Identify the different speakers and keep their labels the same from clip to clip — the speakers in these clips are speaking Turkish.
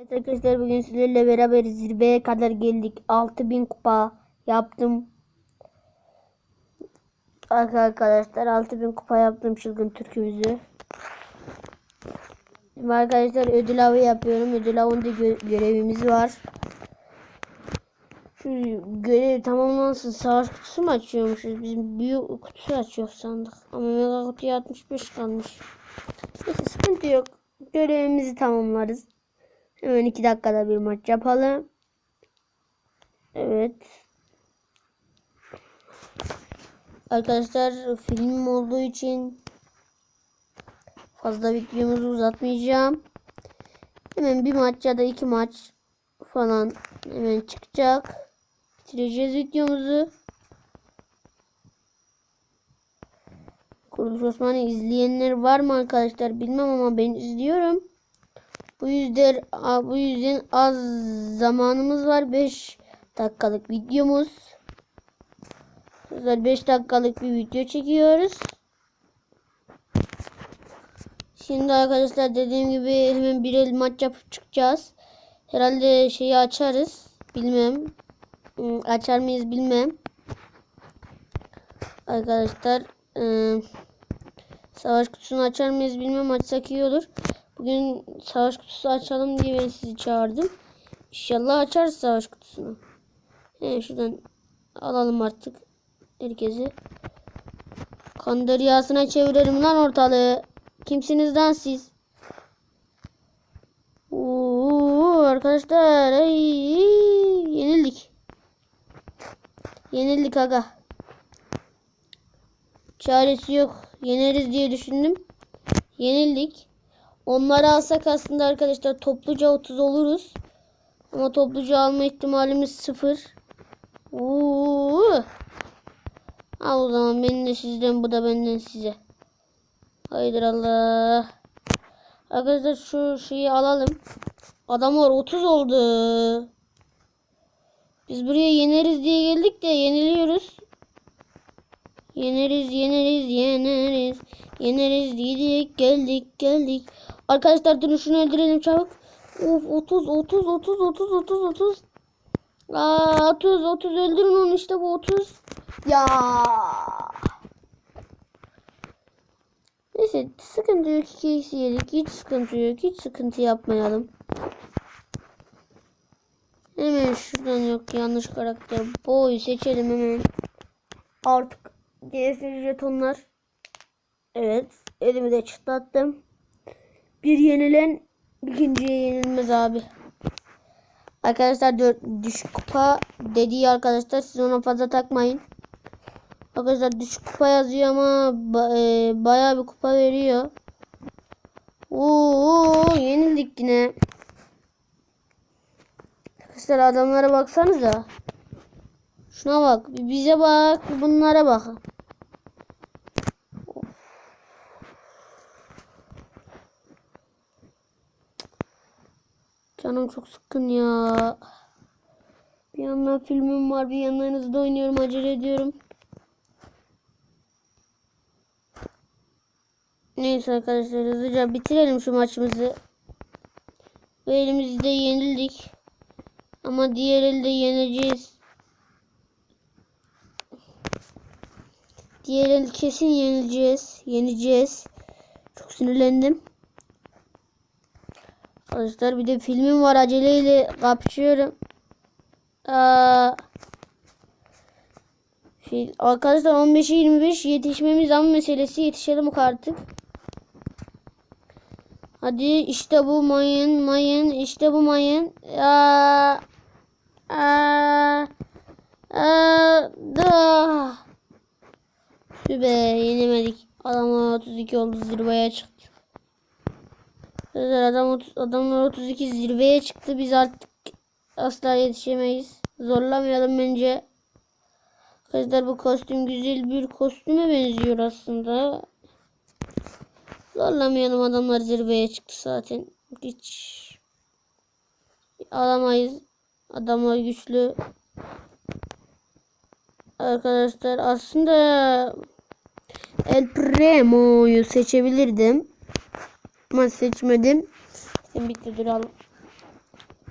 Speaker 1: Evet arkadaşlar bugün sizlerle beraber zirveye kadar geldik. 6000 kupa yaptım. Arkadaşlar 6000 kupa yaptım çılgın türkümüzü. Şimdi arkadaşlar ödül avı yapıyorum. Ödül avında gö- görevimiz var. Şu görev tamamlansın savaş kutusu mu açıyormuşuz? Biz büyük kutusu açıyoruz sandık. Ama mega kutuya 65 kalmış. Neyse sıkıntı yok. Görevimizi tamamlarız. Hemen iki dakikada bir maç yapalım. Evet. Arkadaşlar film olduğu için fazla videomuzu uzatmayacağım. Hemen bir maç ya da iki maç falan hemen çıkacak. Bitireceğiz videomuzu. Kuruluş Osman'ı izleyenler var mı arkadaşlar bilmem ama ben izliyorum. Bu yüzden bu yüzden az zamanımız var. 5 dakikalık videomuz. Güzel 5 dakikalık bir video çekiyoruz. Şimdi arkadaşlar dediğim gibi hemen bir el maç yapıp çıkacağız. Herhalde şeyi açarız. Bilmem. Hmm, Açar mıyız bilmem. Arkadaşlar savaş kutusunu açar mıyız bilmem. Açsak iyi olur. Bugün savaş kutusu açalım diye ben sizi çağırdım. İnşallah açarız savaş kutusunu. He, şuradan alalım artık herkesi. Kan deryasına çevirelim lan ortalığı. Kimsiniz lan siz? Oo, arkadaşlar ay, yenildik. Yenildik aga. Çaresi yok. Yeneriz diye düşündüm. Yenildik. Onları alsak aslında arkadaşlar topluca 30 oluruz. Ama topluca alma ihtimalimiz sıfır. Oo. Al o zaman benim de sizden bu da benden size. Haydır Allah. Arkadaşlar şu şeyi alalım. Adamlar 30 oldu. Biz buraya yeneriz diye geldik de yeniliyoruz. Yeneriz, yeneriz, yeneriz. Yeneriz dedik, geldik, geldik. Arkadaşlar şunu öldürelim çabuk. Of 30, 30, 30, 30, 30, 30. Aa 30, 30 öldürün onu işte bu 30. Ya. Neyse sıkıntı yok. 2 eksi yedik. Hiç sıkıntı yok. Hiç sıkıntı yapmayalım. Hemen şuradan yok yanlış karakter. Boy seçelim hemen. Artık GS jetonlar. Evet. Elimi de çıtlattım. Bir yenilen ikinciye yenilmez abi. Arkadaşlar düşük kupa dediği arkadaşlar siz ona fazla takmayın. Arkadaşlar düşük kupa yazıyor ama ba, e, bayağı bir kupa veriyor. Oo yenildik yine. Arkadaşlar adamlara baksanıza. Şuna bak. Bize bak. Bunlara bak. Canım çok sıkkın ya. Bir yandan filmim var. Bir yandan hızlı oynuyorum. Acele ediyorum. Neyse arkadaşlar hızlıca bitirelim şu maçımızı. Bu elimizde yenildik. Ama diğer elde yeneceğiz. Diğer el kesin yenileceğiz. Yeneceğiz. Çok sinirlendim. Arkadaşlar bir de filmim var aceleyle kapışıyorum. Aa, fil, arkadaşlar 15'e 25 yetişmemiz ama meselesi yetişelim artık. Hadi işte bu mayın mayın işte bu mayın. Aa, aa, aa, da. Tübe yenemedik. Adamlar 32 oldu zirveye çıktı. Arkadaşlar adam 30, adamlar 32 zirveye çıktı. Biz artık asla yetişemeyiz. Zorlamayalım bence. Arkadaşlar bu kostüm güzel bir kostüme benziyor aslında. Zorlamayalım adamlar zirveye çıktı zaten. Hiç alamayız. Adamlar güçlü. Arkadaşlar aslında El Premo'yu seçebilirdim. Ama seçmedim. Şimdi bitti duralım.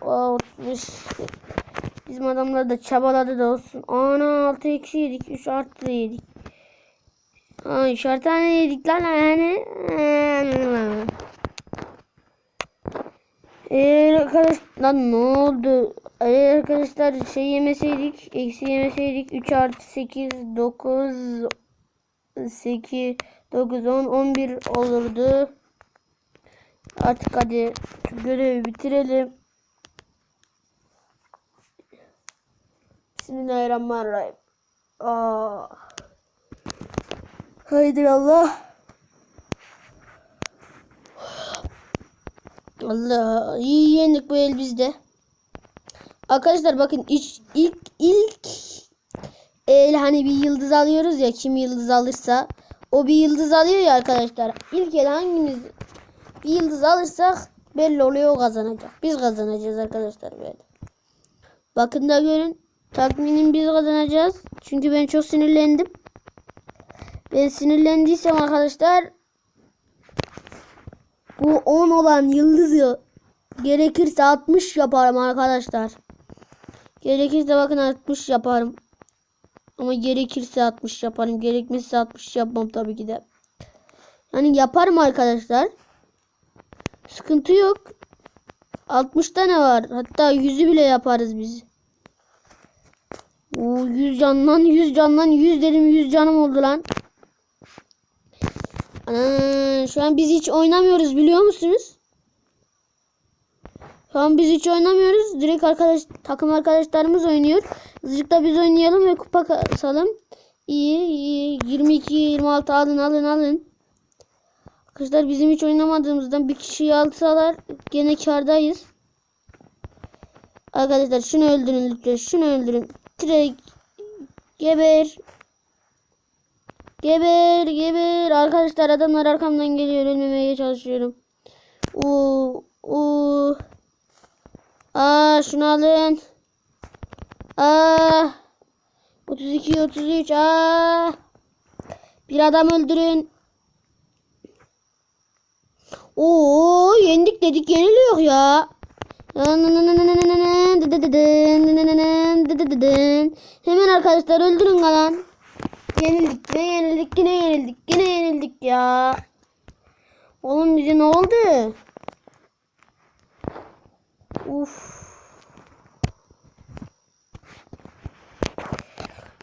Speaker 1: Aa, 35. Bizim adamlar da çabaladı da olsun. Ana 6 eksi yedik. 3 artı yedik. Aa, üçer tane yedik lan yani. Eğer arkadaş lan ne oldu? Eğer arkadaşlar şey yemeseydik, eksi yemeseydik 3 artı 8 9 8 9 10 11 olurdu. Artık hadi şu görevi bitirelim. Bismillahirrahmanirrahim. Aa. Haydi Allah. Allah iyi yendik bu el bizde. Arkadaşlar bakın iç, ilk ilk el hani bir yıldız alıyoruz ya kim yıldız alırsa o bir yıldız alıyor ya arkadaşlar. İlk el hangimiz bir yıldız alırsak belli oluyor o kazanacak. Biz kazanacağız arkadaşlar böyle. Bakın da görün. Tahminim biz kazanacağız. Çünkü ben çok sinirlendim. Ben sinirlendiysem arkadaşlar bu 10 olan yıldızı gerekirse 60 yaparım arkadaşlar. Gerekirse bakın 60 yaparım. Ama gerekirse 60 yaparım. Gerekmezse 60 yapmam tabii ki de. Yani yaparım arkadaşlar. Sıkıntı yok. 60 tane var. Hatta 100'ü bile yaparız biz. Oo, 100 candan 100 candan 100 dedim 100 canım oldu lan. Ana, şu an biz hiç oynamıyoruz biliyor musunuz? Şu an biz hiç oynamıyoruz. Direkt arkadaş takım arkadaşlarımız oynuyor. Azıcık da biz oynayalım ve kupa kasalım. İyi iyi. 22 26 alın alın alın. Arkadaşlar bizim hiç oynamadığımızdan bir kişiyi alsalar gene kardayız. Arkadaşlar şunu öldürün lütfen. Şunu öldürün. Direkt geber. Geber geber. Arkadaşlar adamlar arkamdan geliyor. Ölmemeye çalışıyorum. Oo, oo. Aa şunu alın. Aa. 32 33 aa. Bir adam öldürün. Oo yendik dedik yeniliyor ya. Hemen arkadaşlar öldürün lan. Yenildik ne yenildik yine yenildik yine yenildik ya. Oğlum bize ne oldu? Uf.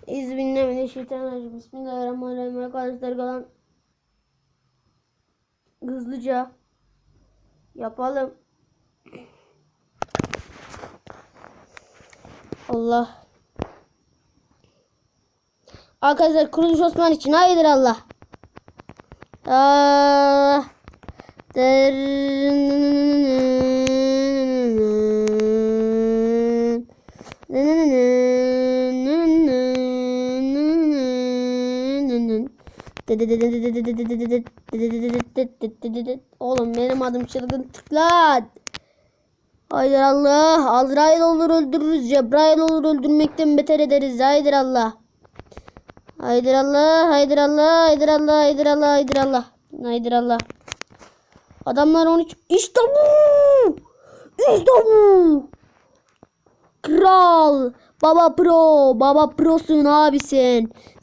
Speaker 1: İzbillahimineşşeytanirracim. Bismillahirrahmanirrahim. Arkadaşlar kalan hızlıca yapalım. Allah. Arkadaşlar Kuruluş Osman için hayırdır Allah. Aa, Oğlum benim adım çılgın tıklat. Hayır Allah. Azrail olur öldürürüz. Cebrail olur öldürmekten beter ederiz. Haydır Allah. Haydır Allah. Haydır Allah. Haydır Allah. Haydır Allah. Haydır Allah. Haydır Allah. Adamlar 13. İşte bu. İşte bu. Kral. Baba pro. Baba prosun abi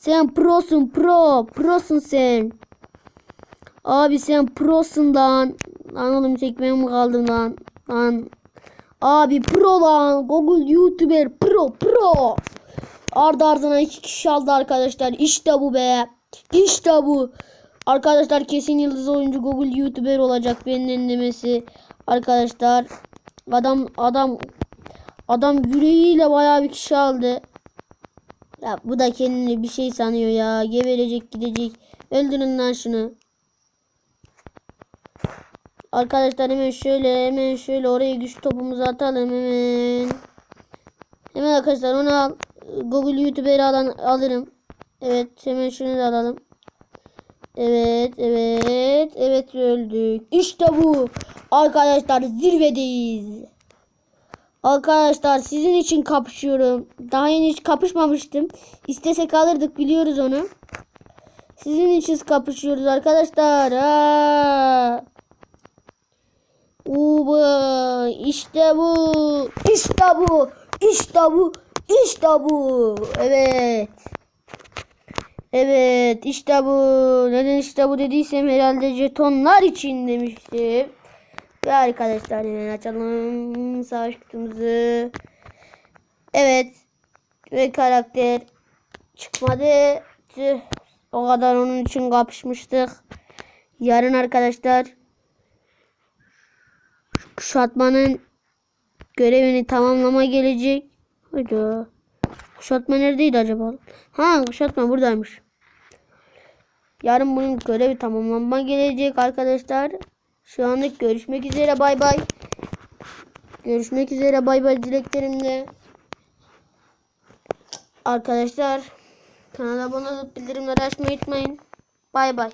Speaker 1: sen. Prosun pro. Prosun sen. Abi sen prosun lan. Lan oğlum çekmeye mi kaldın lan? Lan. Abi pro lan. Google YouTuber pro pro. Ardı ardına iki kişi aldı arkadaşlar. İşte bu be. İşte bu. Arkadaşlar kesin yıldız oyuncu Google YouTuber olacak benim enlemesi. Arkadaşlar adam adam adam yüreğiyle bayağı bir kişi aldı. Ya bu da kendini bir şey sanıyor ya. Geberecek gidecek. Öldürün lan şunu. Arkadaşlar hemen şöyle hemen şöyle oraya güç topumuzu atalım hemen. Hemen arkadaşlar onu al. Google YouTuber'i alan alırım. Evet hemen şunu da alalım. Evet evet evet öldük. İşte bu. Arkadaşlar zirvedeyiz. Arkadaşlar sizin için kapışıyorum. Daha yeni hiç kapışmamıştım. İstesek alırdık biliyoruz onu. Sizin için kapışıyoruz arkadaşlar. Aa. Uba işte bu. İşte bu. İşte bu. İşte bu. Evet. Evet işte bu. Neden işte bu dediysem herhalde jetonlar için demiştim. Ve arkadaşlar hemen açalım savaş kutumuzu. Evet. Ve karakter çıkmadı. Tüh. O kadar onun için kapışmıştık. Yarın arkadaşlar kuşatmanın görevini tamamlama gelecek. Hayda. Kuşatma neredeydi acaba? Ha kuşatma buradaymış. Yarın bunun görevi tamamlanma gelecek arkadaşlar. Şu anlık görüşmek üzere bay bay. Görüşmek üzere bay bay dileklerimle. Arkadaşlar kanala abone olup bildirimleri açmayı unutmayın. Bay bay.